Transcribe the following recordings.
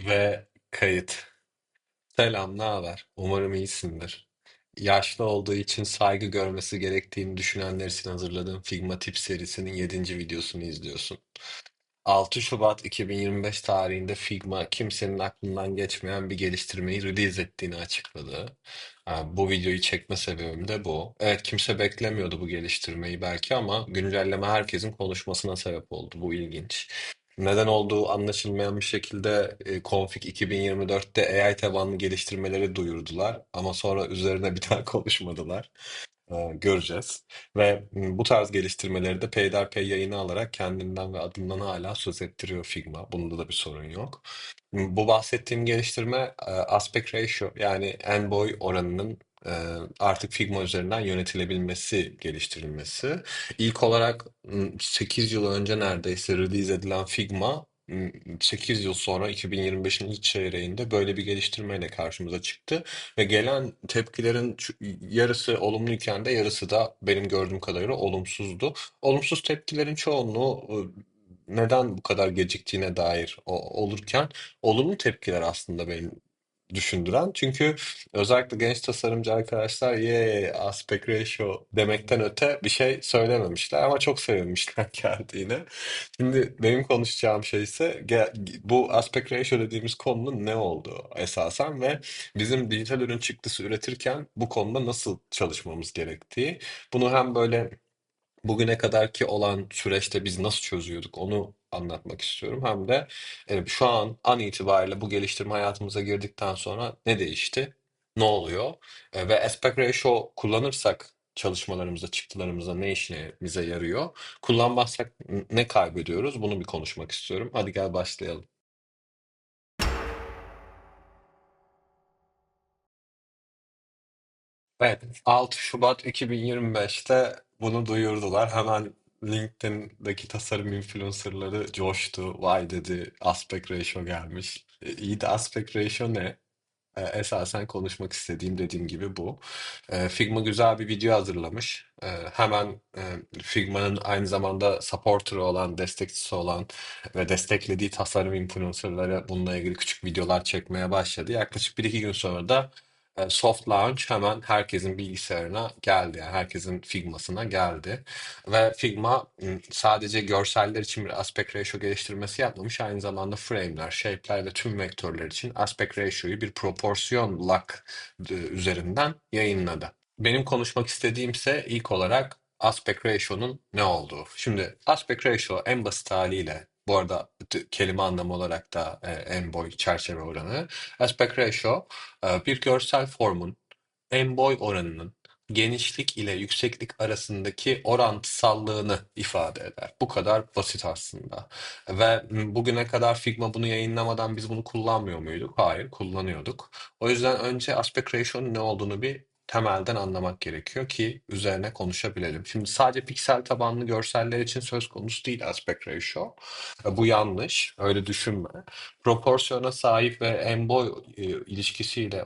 Ve kayıt. Selam, ne haber? Umarım iyisindir. Yaşlı olduğu için saygı görmesi gerektiğini düşünenler için hazırladığım Figma Tip serisinin yedinci videosunu izliyorsun. 6 Şubat 2025 tarihinde Figma kimsenin aklından geçmeyen bir geliştirmeyi release ettiğini açıkladı. Ha, Bu videoyu çekme sebebim de bu. Evet kimse beklemiyordu bu geliştirmeyi belki ama güncelleme herkesin konuşmasına sebep oldu. Bu ilginç. Neden olduğu anlaşılmayan bir şekilde e, Config 2024'te AI tabanlı geliştirmeleri duyurdular ama sonra üzerine bir daha konuşmadılar. Ee, göreceğiz. Ve bu tarz geliştirmeleri de peyderpey yayına alarak kendinden ve adından hala söz ettiriyor Figma. Bunda da bir sorun yok. Bu bahsettiğim geliştirme e, aspect ratio yani en boy oranının artık Figma üzerinden yönetilebilmesi geliştirilmesi. İlk olarak m, 8 yıl önce neredeyse release edilen Figma m, 8 yıl sonra 2025'in ilk çeyreğinde böyle bir geliştirmeyle karşımıza çıktı. Ve gelen tepkilerin yarısı olumluyken de yarısı da benim gördüğüm kadarıyla olumsuzdu. Olumsuz tepkilerin çoğunluğu e, neden bu kadar geciktiğine dair olurken olumlu tepkiler aslında beni düşündüren. Çünkü özellikle genç tasarımcı arkadaşlar ye aspect ratio demekten öte bir şey söylememişler ama çok sevinmişler geldiğine. Şimdi benim konuşacağım şey ise bu aspect ratio dediğimiz konunun ne olduğu esasen ve bizim dijital ürün çıktısı üretirken bu konuda nasıl çalışmamız gerektiği. Bunu hem böyle bugüne kadarki olan süreçte biz nasıl çözüyorduk onu anlatmak istiyorum. Hem de e, şu an an itibariyle bu geliştirme hayatımıza girdikten sonra ne değişti? Ne oluyor? E, ve aspect ratio kullanırsak çalışmalarımızda, çıktılarımızda ne işimize yarıyor? Kullanmazsak ne kaybediyoruz? Bunu bir konuşmak istiyorum. Hadi gel başlayalım. Evet, 6 Şubat 2025'te bunu duyurdular. Hemen LinkedIn'deki tasarım influencerları coştu. Vay dedi, aspect ratio gelmiş. E, iyi de aspect ratio ne? E, esasen konuşmak istediğim dediğim gibi bu. E, Figma güzel bir video hazırlamış. Hemen Figma'nın aynı zamanda supporter'ı olan, destekçisi olan ve desteklediği tasarım influencerları bununla ilgili küçük videolar çekmeye başladı. Yaklaşık bir iki gün sonra da soft launch hemen herkesin bilgisayarına geldi. Yani herkesin Figma'sına geldi. Ve Figma sadece görseller için bir aspect ratio geliştirmesi yapmamış. Aynı zamanda frame'ler, shape'ler ve tüm vektörler için aspect ratio'yu bir proporsiyon lock e, üzerinden yayınladı. Benim konuşmak istediğimse ilk olarak aspect ratio'nun ne olduğu. Şimdi aspect ratio en basit haliyle bu arada kelime anlamı olarak da e, en boy çerçeve oranı. Aspect ratio e, bir görsel formun en boy oranının genişlik ile yükseklik arasındaki orantısallığını ifade eder. Bu kadar basit aslında. Ve bugüne kadar Figma bunu yayınlamadan biz bunu kullanmıyor muyduk? Hayır, kullanıyorduk. O yüzden önce aspect ratio'nun ne olduğunu bir temelden anlamak gerekiyor ki üzerine konuşabilelim. Şimdi sadece piksel tabanlı görseller için söz konusu değil aspect ratio. E, Bu yanlış. Öyle düşünme. Proporsiyona sahip ve en boy e, ilişkisiyle e,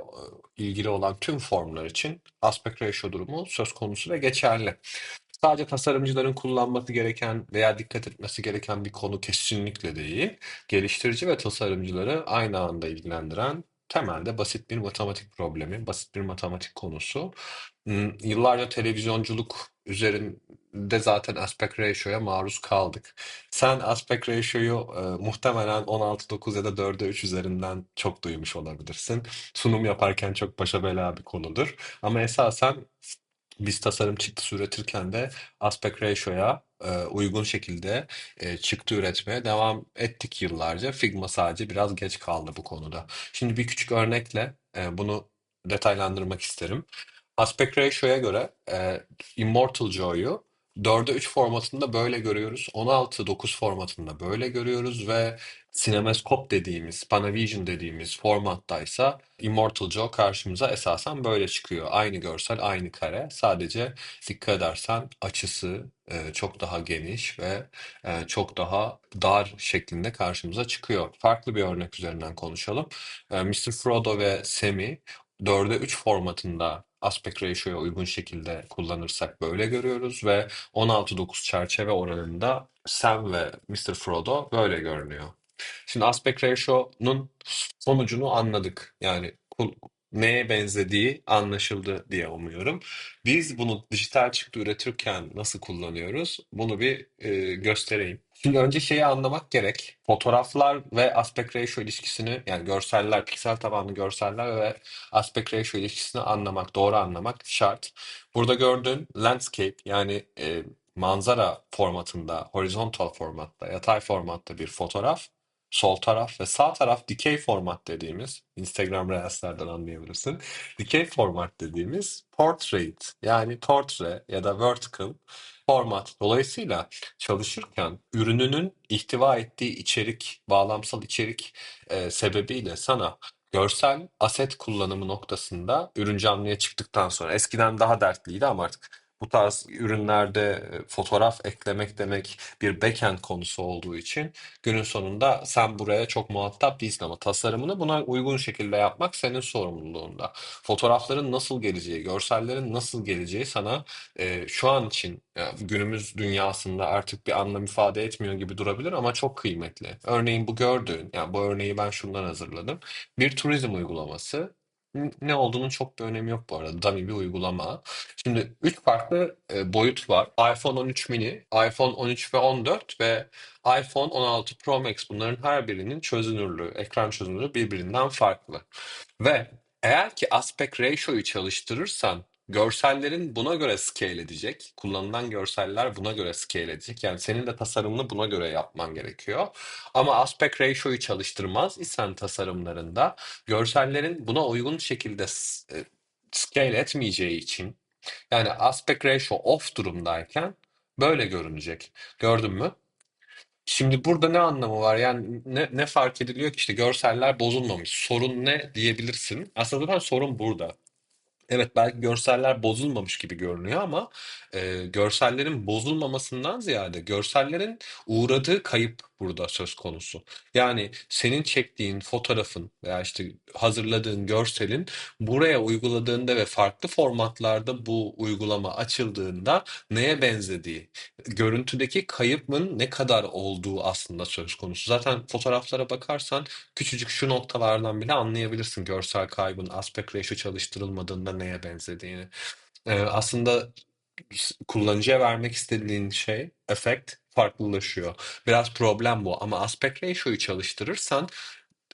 ilgili olan tüm formlar için aspect ratio durumu söz konusu ve geçerli. Sadece tasarımcıların kullanması gereken veya dikkat etmesi gereken bir konu kesinlikle değil. Geliştirici ve tasarımcıları aynı anda ilgilendiren temelde basit bir matematik problemi, basit bir matematik konusu. Hmm, Yıllarca televizyonculuk üzerinde zaten aspect ratio'ya maruz kaldık. Sen aspect ratio'yu e, muhtemelen 16.9 ya da 4'e 3 üzerinden çok duymuş olabilirsin. Sunum yaparken çok başa bela bir konudur. Ama esasen biz tasarım çıktısı üretirken de aspect ratio'ya uygun şekilde çıktı üretmeye devam ettik yıllarca. Figma sadece biraz geç kaldı bu konuda. Şimdi bir küçük örnekle bunu detaylandırmak isterim. Aspect ratio'ya göre Immortal Joy'u 4'e 3 formatında böyle görüyoruz. 16:9 formatında böyle görüyoruz ve CinemaScope dediğimiz, Panavision dediğimiz formattaysa Immortal Joe karşımıza esasen böyle çıkıyor. Aynı görsel, aynı kare. Sadece dikkat edersen açısı e, çok daha geniş ve e, çok daha dar şeklinde karşımıza çıkıyor. Farklı bir örnek üzerinden konuşalım. E, Mr. Frodo ve Sammy 4'e 3 formatında aspect ratio'ya uygun şekilde kullanırsak böyle görüyoruz ve 16:9 çerçeve oranında Sam ve Mr. Frodo böyle görünüyor. Şimdi aspect ratio'nun sonucunu anladık. Yani neye benzediği anlaşıldı diye umuyorum. Biz bunu dijital çıktı üretirken nasıl kullanıyoruz? Bunu bir e, göstereyim. Şimdi önce şeyi anlamak gerek. Fotoğraflar ve aspect ratio ilişkisini yani görseller, piksel tabanlı görseller ve aspect ratio ilişkisini anlamak, doğru anlamak şart. Burada gördüğün landscape yani e, manzara formatında, horizontal formatta, yatay formatta bir fotoğraf. Sol taraf ve sağ taraf dikey format dediğimiz, Instagram Reels'lerden anlayabilirsin. Dikey format dediğimiz portrait yani portre ya da vertical format. Dolayısıyla çalışırken ürününün ihtiva ettiği içerik, bağlamsal içerik e, sebebiyle sana görsel aset kullanımı noktasında ürün canlıya çıktıktan sonra eskiden daha dertliydi ama artık bu tarz ürünlerde e, fotoğraf eklemek demek bir backend konusu olduğu için günün sonunda sen buraya çok muhatap değilsin ama tasarımını buna uygun şekilde yapmak senin sorumluluğunda. Fotoğrafların nasıl geleceği, görsellerin nasıl geleceği sana e, şu an için yani günümüz dünyasında artık bir anlam ifade etmiyor gibi durabilir ama çok kıymetli. Örneğin bu gördüğün, yani bu örneği ben şundan hazırladım. Bir turizm uygulaması. Ne olduğunun çok bir önemi yok bu arada. Dummy bir uygulama. Şimdi üç farklı e, boyut var. iPhone 13 mini, iPhone 13 ve 14 ve iPhone 16 Pro Max bunların her birinin çözünürlüğü, ekran çözünürlüğü birbirinden farklı. Ve eğer ki aspect ratio'yu çalıştırırsan görsellerin buna göre scale edecek. Kullanılan görseller buna göre scale edecek. Yani senin de tasarımını buna göre yapman gerekiyor. Ama aspect ratio'yu çalıştırmaz isen tasarımlarında görsellerin buna uygun şekilde e, scale etmeyeceği için yani aspect ratio off durumdayken böyle görünecek. Gördün mü? Şimdi burada ne anlamı var? Yani ne, ne fark ediliyor ki işte görseller bozulmamış. Sorun ne diyebilirsin. Aslında zaten sorun burada. Evet belki görseller bozulmamış gibi görünüyor ama e, görsellerin bozulmamasından ziyade görsellerin uğradığı kayıp burada söz konusu. Yani senin çektiğin fotoğrafın veya işte hazırladığın görselin buraya uyguladığında ve farklı formatlarda bu uygulama açıldığında neye benzediği, görüntüdeki kayıpın ne kadar olduğu aslında söz konusu. Zaten fotoğraflara bakarsan küçücük şu noktalardan bile anlayabilirsin görsel kaybın aspect ratio çalıştırılmadığında neye benzediğini. Ee, aslında kullanıcıya vermek istediğin şey, efekt farklılaşıyor. Biraz problem bu ama aspect ratio'yu çalıştırırsan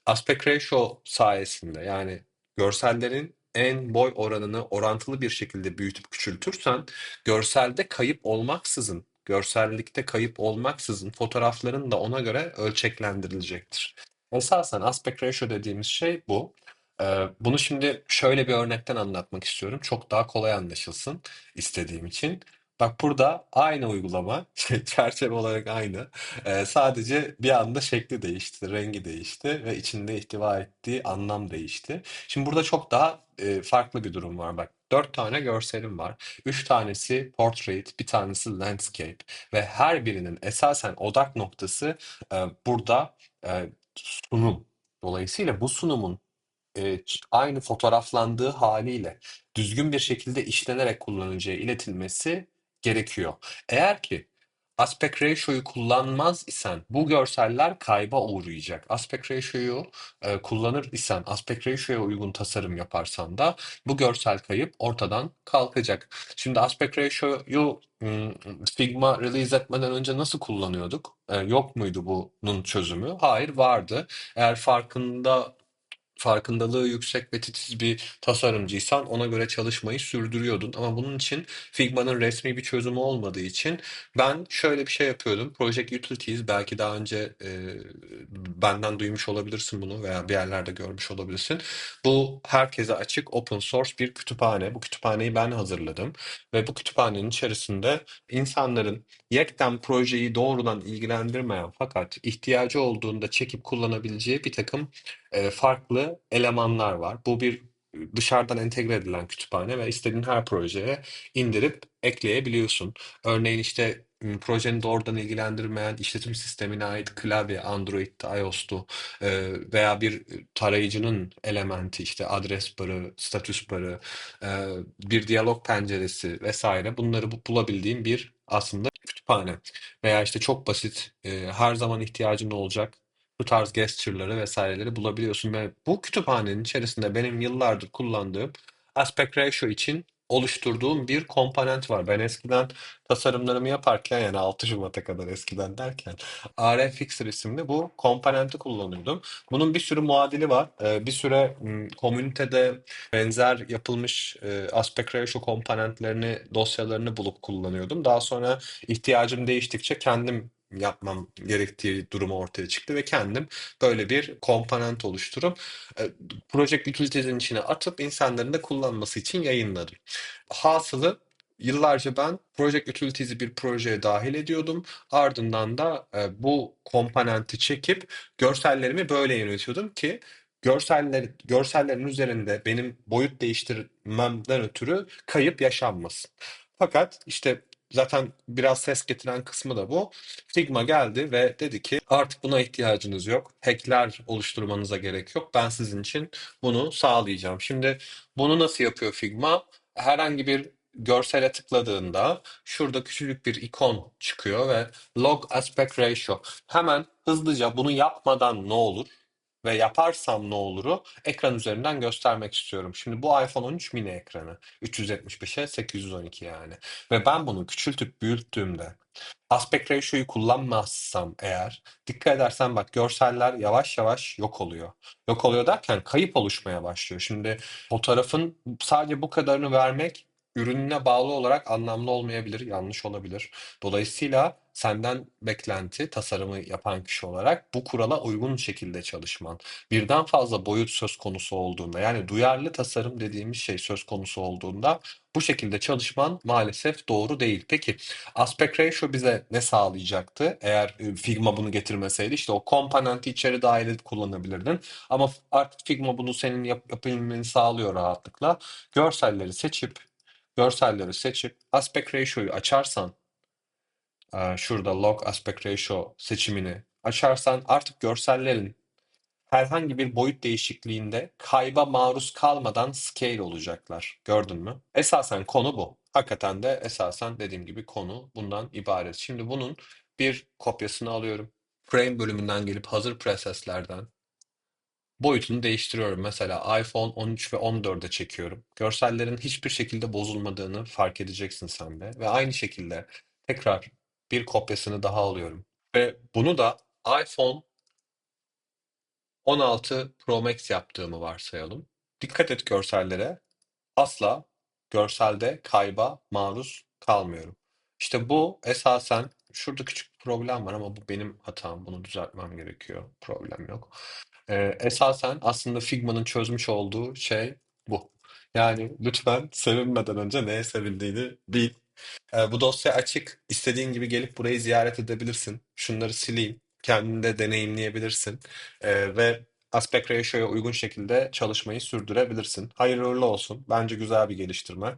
aspect ratio sayesinde yani görsellerin en boy oranını orantılı bir şekilde büyütüp küçültürsen görselde kayıp olmaksızın, görsellikte kayıp olmaksızın fotoğrafların da ona göre ölçeklendirilecektir. Esasen aspect ratio dediğimiz şey bu. Ee, bunu şimdi şöyle bir örnekten anlatmak istiyorum. Çok daha kolay anlaşılsın istediğim için. Bak burada aynı uygulama, çerçeve olarak aynı. Ee, sadece bir anda şekli değişti, rengi değişti ve içinde ihtiva ettiği anlam değişti. Şimdi burada çok daha e, farklı bir durum var. Bak dört tane görselim var. Üç tanesi portrait, bir tanesi landscape ve her birinin esasen odak noktası e, burada e, sunum. Dolayısıyla bu sunumun e, aynı fotoğraflandığı haliyle düzgün bir şekilde işlenerek kullanıcıya iletilmesi gerekiyor. Eğer ki aspect ratio'yu kullanmaz isen bu görseller kayba uğrayacak. Aspect ratio'yu e, kullanır isen, aspect ratio'ya uygun tasarım yaparsan da bu görsel kayıp ortadan kalkacak. Şimdi aspect ratio'yu Figma release etmeden önce nasıl kullanıyorduk? E, yok muydu bunun çözümü? Hayır vardı. Eğer farkında farkındalığı yüksek ve titiz bir tasarımcıysan ona göre çalışmayı sürdürüyordun. Ama bunun için Figma'nın resmi bir çözümü olmadığı için ben şöyle bir şey yapıyordum. Project Utilities belki daha önce e, benden duymuş olabilirsin bunu veya bir yerlerde görmüş olabilirsin. Bu herkese açık open source bir kütüphane. Bu kütüphaneyi ben hazırladım ve bu kütüphanenin içerisinde insanların yekten projeyi doğrudan ilgilendirmeyen fakat ihtiyacı olduğunda çekip kullanabileceği bir takım e, farklı elemanlar var. Bu bir dışarıdan entegre edilen kütüphane ve istediğin her projeye indirip ekleyebiliyorsun. Örneğin işte m, projenin doğrudan ilgilendirmeyen işletim sistemine ait klavye Android'de, iOS'tu e, veya bir tarayıcının elementi işte adres barı, statüs barı, e, bir diyalog penceresi vesaire bunları bu- bulabildiğin bir aslında kütüphane. Veya işte çok basit, e, her zaman ihtiyacın olacak Bu tarz gesture'ları vesaireleri bulabiliyorsun ve bu kütüphanenin içerisinde benim yıllardır kullandığım aspect ratio için oluşturduğum bir komponent var. Ben eskiden tasarımlarımı yaparken yani 6 Şubat'a kadar eskiden derken RFXer isimli bu komponenti kullanıyordum. Bunun bir sürü muadili var. Ee, bir süre m, komünitede benzer yapılmış e, aspect ratio komponentlerini, dosyalarını bulup kullanıyordum. Daha sonra ihtiyacım değiştikçe kendim yapmam gerektiği durumu ortaya çıktı ve kendim böyle bir komponent oluşturup e, Project Utilities'in içine atıp insanların da kullanması için yayınladım. Hasılı yıllarca ben Project Utilities'i bir projeye dahil ediyordum. Ardından da e, bu komponenti çekip görsellerimi böyle yönetiyordum ki görseller, görsellerin üzerinde benim boyut değiştirmemden ötürü kayıp yaşanmasın. Fakat işte zaten biraz ses getiren kısmı da bu. Figma geldi ve dedi ki artık buna ihtiyacınız yok. Hackler oluşturmanıza gerek yok. Ben sizin için bunu sağlayacağım. Şimdi bunu nasıl yapıyor Figma? Herhangi bir görsele tıkladığında şurada küçücük bir ikon çıkıyor ve log aspect ratio. Hemen hızlıca bunu yapmadan ne olur ve yaparsam ne oluru ekran üzerinden göstermek istiyorum. Şimdi bu iPhone 13 mini ekranı. 375'e 812 yani. Ve ben bunu küçültüp büyüttüğümde aspect ratio'yu kullanmazsam eğer dikkat edersen bak görseller yavaş yavaş yok oluyor. Yok oluyor derken kayıp oluşmaya başlıyor. Şimdi fotoğrafın sadece bu kadarını vermek ürününe bağlı olarak anlamlı olmayabilir, yanlış olabilir. Dolayısıyla senden beklenti tasarımı yapan kişi olarak bu kurala uygun şekilde çalışman. Birden fazla boyut söz konusu olduğunda yani duyarlı tasarım dediğimiz şey söz konusu olduğunda bu şekilde çalışman maalesef doğru değil. Peki aspect ratio bize ne sağlayacaktı? Eğer e, Figma bunu getirmeseydi işte o komponenti içeri dahil edip kullanabilirdin. Ama artık Figma bunu senin yap yapabilmeni sağlıyor rahatlıkla. Görselleri seçip görselleri seçip aspect ratio'yu açarsan e, şurada log aspect ratio seçimini açarsan artık görsellerin herhangi bir boyut değişikliğinde kayba maruz kalmadan scale olacaklar. Gördün mü? Esasen konu bu. Hakikaten de esasen dediğim gibi konu bundan ibaret. Şimdi bunun bir kopyasını alıyorum. Frame bölümünden gelip hazır presetslerden boyutunu değiştiriyorum. Mesela iPhone 13 ve 14'e çekiyorum. Görsellerin hiçbir şekilde bozulmadığını fark edeceksin sen de. Ve aynı şekilde tekrar bir kopyasını daha alıyorum. Ve bunu da iPhone 16 Pro Max yaptığımı varsayalım. Dikkat et görsellere. Asla görselde kayba maruz kalmıyorum. İşte bu esasen şurada küçük bir problem var ama bu benim hatam. Bunu düzeltmem gerekiyor. Problem yok. Ee, esasen aslında Figma'nın çözmüş olduğu şey bu. Yani lütfen sevinmeden önce neye sevindiğini bil. Ee, bu dosya açık. İstediğin gibi gelip burayı ziyaret edebilirsin. Şunları sileyim. Kendin de deneyimleyebilirsin. Ee, ve aspect ratio'ya uygun şekilde çalışmayı sürdürebilirsin. Hayırlı olsun. Bence güzel bir geliştirme.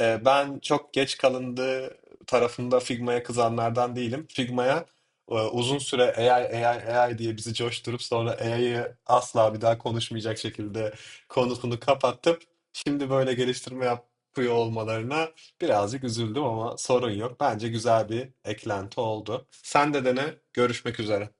Ee, ben çok geç kalındığı tarafında Figma'ya kızanlardan değilim. Figma'ya e, uzun süre AI, AI, AI diye bizi coşturup sonra AI'yı asla bir daha konuşmayacak şekilde konusunu kapatıp şimdi böyle geliştirme yapıyor olmalarına birazcık üzüldüm ama sorun yok. Bence güzel bir eklenti oldu. Sen de dene. Görüşmek üzere.